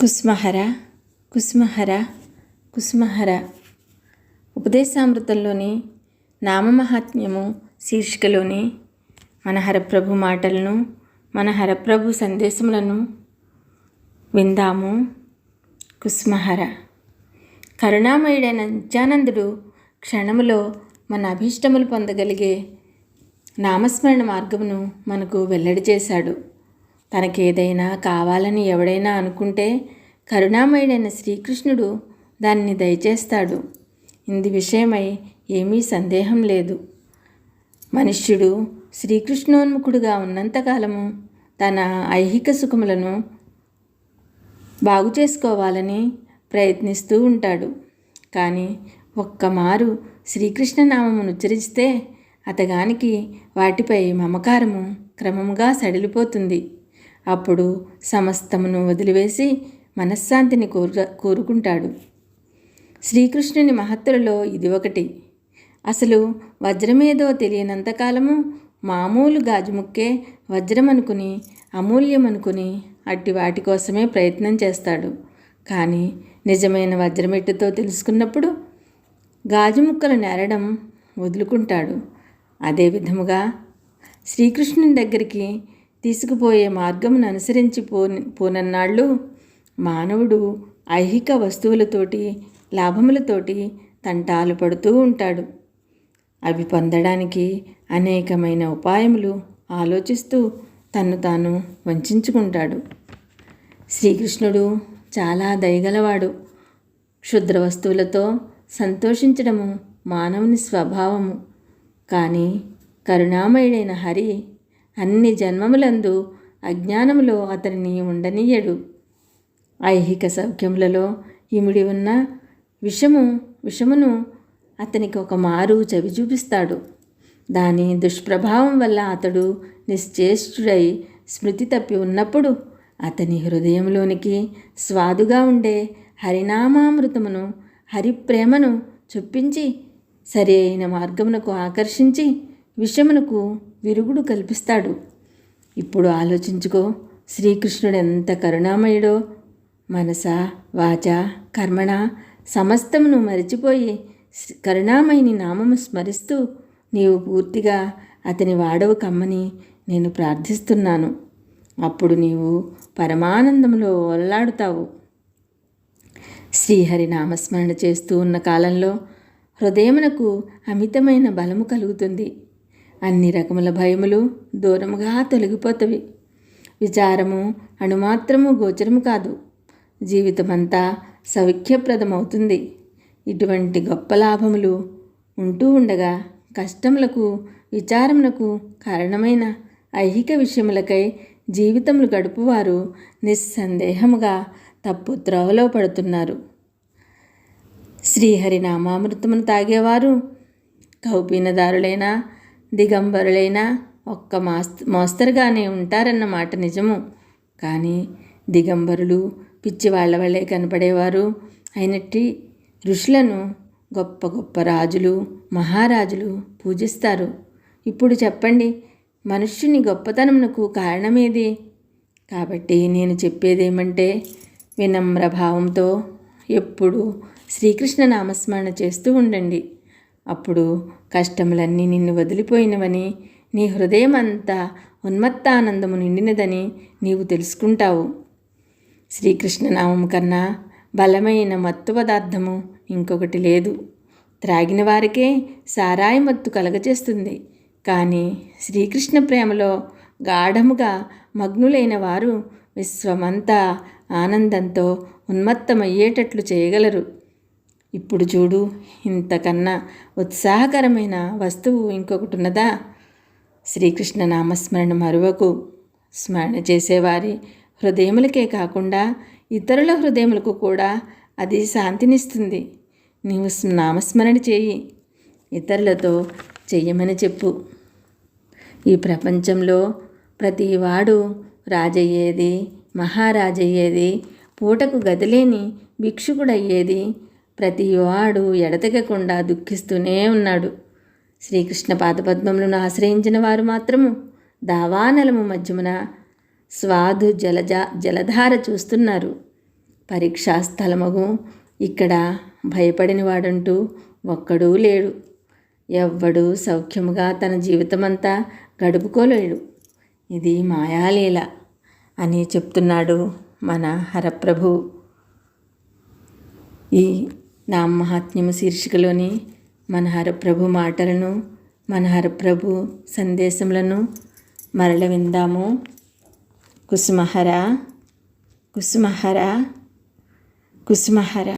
కుస్మహర కుస్మహర కుస్మహర. ఉపదేశామృతంలోని నామమహాత్మ్యము శీర్షికలోని మన హరప్రభు మాటలను మన హరప్రభు సందేశములను విందాము. కుస్మహర. కరుణామయుడైన నిత్యానందుడు క్షణములో మన అభీష్టములు పొందగలిగే నామస్మరణ మార్గమును మనకు వెల్లడి చేశాడు. తనకేదైనా కావాలని ఎవడైనా అనుకుంటే కరుణామయుడైన శ్రీకృష్ణుడు దాన్ని దయచేస్తాడు. ఇంది విషయమై ఏమీ సందేహం లేదు. మనుష్యుడు శ్రీకృష్ణోన్ముఖుడుగా ఉన్నంతకాలము తన ఐహిక సుఖములను బాగు చేసుకోవాలని ప్రయత్నిస్తూ ఉంటాడు. కానీ ఒక్కమారు శ్రీకృష్ణనామమును శ్రీకృష్ణ నామమును ఉచ్చరిస్తే అతగానికి వాటిపై మమకారము క్రమముగా సడిలిపోతుంది. అప్పుడు సమస్తమును వదిలివేసి మనశ్శాంతిని కోరు కోరుకుంటాడు. శ్రీకృష్ణుని మహత్తులలో ఇది ఒకటి అసలు వజ్రమేదో తెలియనంతకాలము మామూలు గాజుముక్కే వజ్రం అనుకుని అమూల్యం అనుకుని అట్టి వాటి కోసమే ప్రయత్నం చేస్తాడు. కానీ నిజమైన వజ్రమెట్టుతో తెలుసుకున్నప్పుడు గాజు ముక్కలు నేరడం వదులుకుంటాడు. అదే విధముగా శ్రీకృష్ణుని దగ్గరికి తీసుకుపోయే మార్గమును అనుసరించి పోనన్నాళ్ళు మానవుడు ఐహిక వస్తువులతోటి లాభములతోటి తంటాలు పడుతూ ఉంటాడు. అవి పొందడానికి అనేకమైన ఉపాయములు ఆలోచిస్తూ తన్ను తాను వంచుకుంటాడు. శ్రీకృష్ణుడు చాలా దయగలవాడు. క్షుద్ర వస్తువులతో సంతోషించడము మానవుని స్వభావము. కానీ కరుణామయుడైన హరి అన్ని జన్మములందు అజ్ఞానములో అతనిని ఉండనీయడు. ఐహిక సౌఖ్యములలో ఇమిడి ఉన్న విషము విషమును అతనికి ఒక మారు చవి చూపిస్తాడు. దాని దుష్ప్రభావం వల్ల అతడు నిశ్చేష్టుడై స్మృతి తప్పి ఉన్నప్పుడు అతని హృదయంలోనికి స్వాదుగా ఉండే హరినామామృతమును హరిప్రేమను చొప్పించి సరి అయిన మార్గమునకు ఆకర్షించి విషమునకు విరుగుడు కల్పిస్తాడు. ఇప్పుడు ఆలోచించుకో శ్రీకృష్ణుడు ఎంత కరుణామయుడో. మనస వాచ కర్మణ సమస్తమును మరిచిపోయి కరుణామయిని నామము స్మరిస్తూ నీవు పూర్తిగా అతని వాడవు కమ్మని నేను ప్రార్థిస్తున్నాను. అప్పుడు నీవు పరమానందంలో ఒల్లాడుతావు. శ్రీహరి నామస్మరణ చేస్తూ ఉన్న కాలంలో హృదయమునకు అమితమైన బలము కలుగుతుంది. అన్ని రకముల భయములు దూరముగా తొలగిపోతవి. విచారము అణుమాత్రము గోచరము కాదు. జీవితమంతా సౌఖ్యప్రదమవుతుంది. ఇటువంటి గొప్ప లాభములు ఉంటూ ఉండగా కష్టములకు విచారమునకు కారణమైన ఐహిక విషయములకై జీవితములు గడుపువారు నిస్సందేహముగా తప్పు త్రోవలో పడుతున్నారు. శ్రీహరి నామామృతమును తాగేవారు కౌపీనదారులైనా దిగంబరులైనా ఒక్క మాస్త మోస్తరుగానే ఉంటారన్న మాట నిజము. కానీ దిగంబరులు పిచ్చి వాళ్ళ వల్లే కనపడేవారు. అయినట్టి ఋషులను గొప్ప గొప్ప రాజులు మహారాజులు పూజిస్తారు. ఇప్పుడు చెప్పండి మనుష్యుని గొప్పతనమునకు కారణమేది? కాబట్టి నేను చెప్పేదేమంటే వినమ్ర భావంతో ఎప్పుడు శ్రీకృష్ణ నామస్మరణ చేస్తూ ఉండండి. అప్పుడు కష్టములన్నీ నిన్ను వదిలిపోయినవని నీ హృదయం అంతా ఉన్మత్తానందము నిండినదని నీవు తెలుసుకుంటావు. శ్రీకృష్ణ నామం కన్నా బలమైన మత్తు పదార్థము ఇంకొకటి లేదు. త్రాగిన వారికే సారాయి మత్తు కలగజేస్తుంది. కానీ శ్రీకృష్ణ ప్రేమలో గాఢముగా మగ్నులైన వారు విశ్వమంతా ఆనందంతో ఉన్మత్తమయ్యేటట్లు చేయగలరు. ఇప్పుడు చూడు ఇంతకన్నా ఉత్సాహకరమైన వస్తువు ఇంకొకటి ఉన్నదా శ్రీకృష్ణ నామస్మరణ మరువకు. స్మరణ చేసేవారి హృదయములకే కాకుండా ఇతరుల హృదయములకు కూడా అది శాంతినిస్తుంది. నీవు నామస్మరణ చేయి. ఇతరులతో చెయ్యమని చెప్పు. ఈ ప్రపంచంలో ప్రతివాడు రాజయ్యేది మహారాజయ్యేది పూటకు గదిలేని భిక్షుకుడయ్యేది ప్రతివాడు ఎడతెగకుండా దుఃఖిస్తూనే ఉన్నాడు. శ్రీకృష్ణ పాదపద్మములను ఆశ్రయించిన వారు మాత్రము దావానలము మధ్యమున స్వాదు జలజ జలధార చూస్తున్నారు. పరీక్షా స్థలమగు ఇక్కడ భయపడిన వాడంటూ ఒక్కడూ లేడు. ఎవ్వడూ సౌఖ్యముగా తన జీవితమంతా గడుపుకోలేడు. ఇది మాయాలీల అని చెప్తున్నాడు మన హరప్రభు. ఈ నామహాత్మ్యము శీర్షికలోని మనహర ప్రభు మాటలను మనహర ప్రభు సందేశములను మరల విందాము. కుసుమహర కుసుమహర కుసుమహర.